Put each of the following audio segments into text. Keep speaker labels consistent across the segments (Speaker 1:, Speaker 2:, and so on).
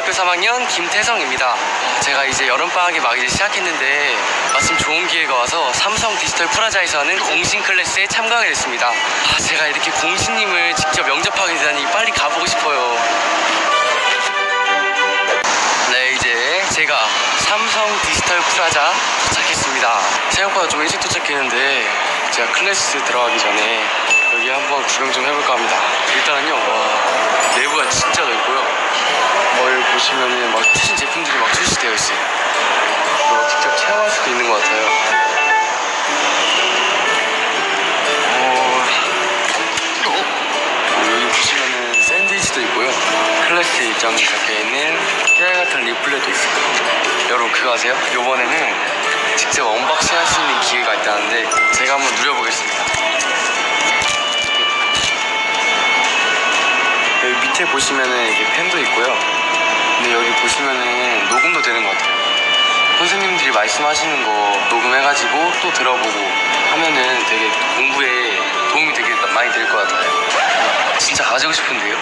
Speaker 1: 고등학교 3학년 김태성입니다. 제가 이제 여름방학이 막 이제 시작했는데 마침 좋은 기회가 와서 삼성 디지털 프라자에서 하는 공신 클래스에 참가하게 됐습니다. 아, 제가 이렇게 공신님을 직접 영접하게 되다니 빨리 가보고 싶어요. 네, 이제 제가 삼성 디지털 프라자 도착했습니다. 생각보다 좀 일찍 도착했는데 제가 클래스 들어가기 전에 여기 한번 구경 좀 해볼까 합니다. 일단은요, 와, 내부가 진짜 보시면은 막 최신 제품들이 막 출시되어 있어요. 뭐 직접 체험할 수도 있는 것 같아요. 어, 여기 보시면은 샌드위치도 있고요. 클래스 입장이 적혀 있는 깨알 같은 리플렛도 있어요. 여러분 그거 아세요? 이번에는 직접 언박싱 할 수 있는 기회가 있다는데 제가 한번 누려보겠습니다. 여기 밑에 보시면은 이게 펜도 있고요. 근데 여기 보시면은 녹음도 되는 것 같아요. 선생님들이 말씀하시는 거 녹음해가지고 또 들어보고 하면은 되게 공부에 도움이 되게 많이 될 것 같아요. 진짜 가지고 싶은데요?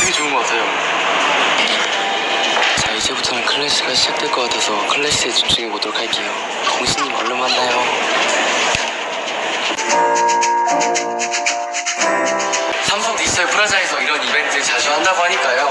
Speaker 1: 되게 좋은 것 같아요. 자, 이제부터는 클래스가 시작될 것 같아서 클래스에 집중해 보도록 할게요. 공신님 얼른 만나요. 삼성 디지털 프라자에서 이런 이벤트 자주 한다고 하니까요.